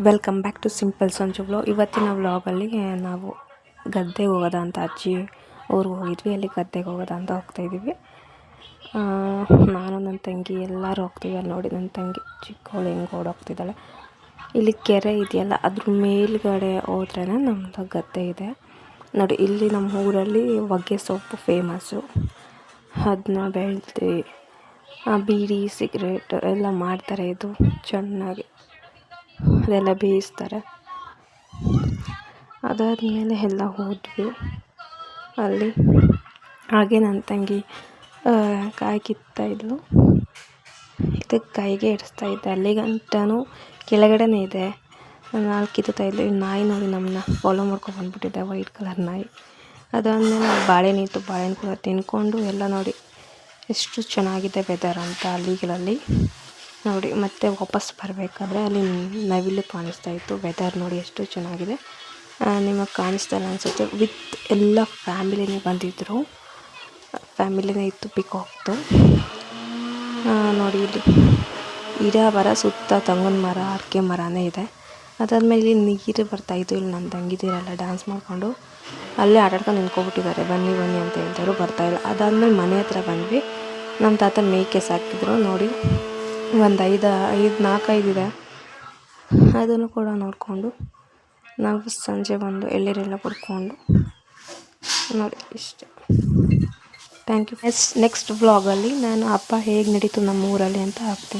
Welcome back to simple Sanju vlog ಇವತ್ತಿನ ವ್ಲಾಗಲ್ಲಿ ನಾವು ಗದ್ದೆಗೆ ಹೋಗೋದ ಅಂತ ಅಜ್ಜಿ ಊರಿಗೆ ಹೋಗಿದ್ವಿ. ಅಲ್ಲಿ ಗದ್ದೆಗೆ ಹೋಗೋದ ಅಂತ ಹೋಗ್ತಾ ಇದ್ದೀವಿ. ಆ, ನಾನು ನನ್ನ ತಂಗಿ ಎಲ್ಲರೂ ಹೋಗ್ತೀವಿ. ಅಲ್ಲಿ ನೋಡಿ ನನ್ನ ತಂಗಿ ಚಿಕ್ಕವಳು ಹೆಂಗೆ ಓಡೋಗ್ತಿದ್ದಾಳೆ. ಇಲ್ಲಿ ಕೆರೆ ಇದೆಯಲ್ಲ ಅದ್ರ ಮೇಲ್ಗಡೆ ಹೋದ್ರೇ ನಮ್ಮದು ಗದ್ದೆ ಇದೆ. ನೋಡಿ ಇಲ್ಲಿ ನಮ್ಮ ಊರಲ್ಲಿ ಹೊಗೆ ಸೊಪ್ಪು ಫೇಮಸ್ಸು ಅದನ್ನ ಬೆಳ್ತೀವಿ ಬೀಡಿ ಸಿಗರೇಟ್ ಎಲ್ಲ ಮಾಡ್ತಾರೆ. ಇದು ಚೆನ್ನಾಗಿ. ಅದೆಲ್ಲ ಬೇಯಿಸ್ತಾರೆ. ಅದಾದಮೇಲೆ ಎಲ್ಲ ಹೋದ್ವಿ. ಅಲ್ಲಿ ಹಾಗೆ ನನ್ನ ತಂಗಿ ಕಾಯಿ ಕಿತ್ತಾಯಿದ್ಲು ಇದಕ್ಕೆ ಕೈಗೆ ಇಡಿಸ್ತಾ ಇದ್ದೆ. ಅಲ್ಲಿಗಂಟನೂ ಕೆಳಗಡೆನೇ ಇದೆ. ನಾಲ್ಕು ಕಿತ್ತುತ್ತಾ ಇದ್ಲು. ನಾಯಿ ನೋಡಿ ನಮ್ಮನ್ನ ಫಾಲೋ ಮಾಡ್ಕೊಂಡು ಬಂದ್ಬಿಟ್ಟಿದೆ ವೈಟ್ ಕಲರ್ ನಾಯಿ. ಅದಾದಮೇಲೆ ಬಾಳೆಹಣ್ಣು ಇತ್ತು ಬಾಳೆಹಣ್ಣು ಕೂಡ ತಿನ್ಕೊಂಡು ಎಲ್ಲ ನೋಡಿ ಎಷ್ಟು ಚೆನ್ನಾಗಿದೆ ವೆದರ್ ಅಂತ ಅಲ್ಲಿಗಳಲ್ಲಿ ನೋಡಿ, ಮತ್ತೆ ವಾಪಸ್ ಬರಬೇಕಾದ್ರೆ ಅಲ್ಲಿ ನವಿಲು ಕಾಣಿಸ್ತಾ ಇತ್ತು. ವೆದರ್ ನೋಡಿ ಎಷ್ಟು ಚೆನ್ನಾಗಿದೆ. ನಿಮಗೆ ಕಾಣಿಸ್ತಾ ಇಲ್ಲ ಅನಿಸುತ್ತೆ. ವಿತ್ ಎಲ್ಲ ಫ್ಯಾಮಿಲಿನೇ ಬಂದಿದ್ದರು ಫ್ಯಾಮಿಲಿನೇ ಇತ್ತು ಪಿಕಾಕ್ದು ನೋಡಿ ಇಲ್ಲಿ ಗಿಡ ಮರ, ಸುತ್ತ ತಂಗಿನ ಮರ, ಅಡಿಕೆ ಮರನೇ ಇದೆ. ಅದಾದಮೇಲೆ ಇಲ್ಲಿ ನೀರು ಬರ್ತಾಯಿತ್ತು ಇಲ್ಲಿ ನನ್ನ ತಂಗಿದ್ದೀರಲ್ಲ ಡ್ಯಾನ್ಸ್ ಮಾಡಿಕೊಂಡು ಅಲ್ಲೇ ಆಟಾಡ್ಕೊಂಡು ನಿಂತ್ಕೊಬಿಟ್ಟಿದ್ದಾರೆ. ಬನ್ನಿ ಬನ್ನಿ ಅಂತ ಹೇಳ್ತಾರು ಬರ್ತಾಯಿಲ್ಲ ಅದಾದಮೇಲೆ ಮನೆ ಹತ್ರ ಬಂದ್ವಿ. ನಮ್ಮ ತಾತ ಮೇಕೆ ಸಾಕಿದ್ರು. ನೋಡಿ ಒಂದು ಐದು ಐದು ನಾಲ್ಕೈದಿದೆ ಅದನ್ನು ಕೂಡ ನೋಡಿಕೊಂಡು ನಾವು ಸಂಜೆ ಬಂದು ಎಳ್ನೀರೆಲ್ಲ ಕುಡ್ಕೊಂಡು ನೋಡಿ ಇಷ್ಟೇ. ಥ್ಯಾಂಕ್ ಯು ನೆಕ್ಸ್ಟ್ ನೆಕ್ಸ್ಟ್ ವ್ಲಾಗಲ್ಲಿ ನಾನು ಹಬ್ಬ ಹೇಗೆ ನಡೀತು ನಮ್ಮ ಊರಲ್ಲಿ ಅಂತ ಹಾಕ್ತೀನಿ.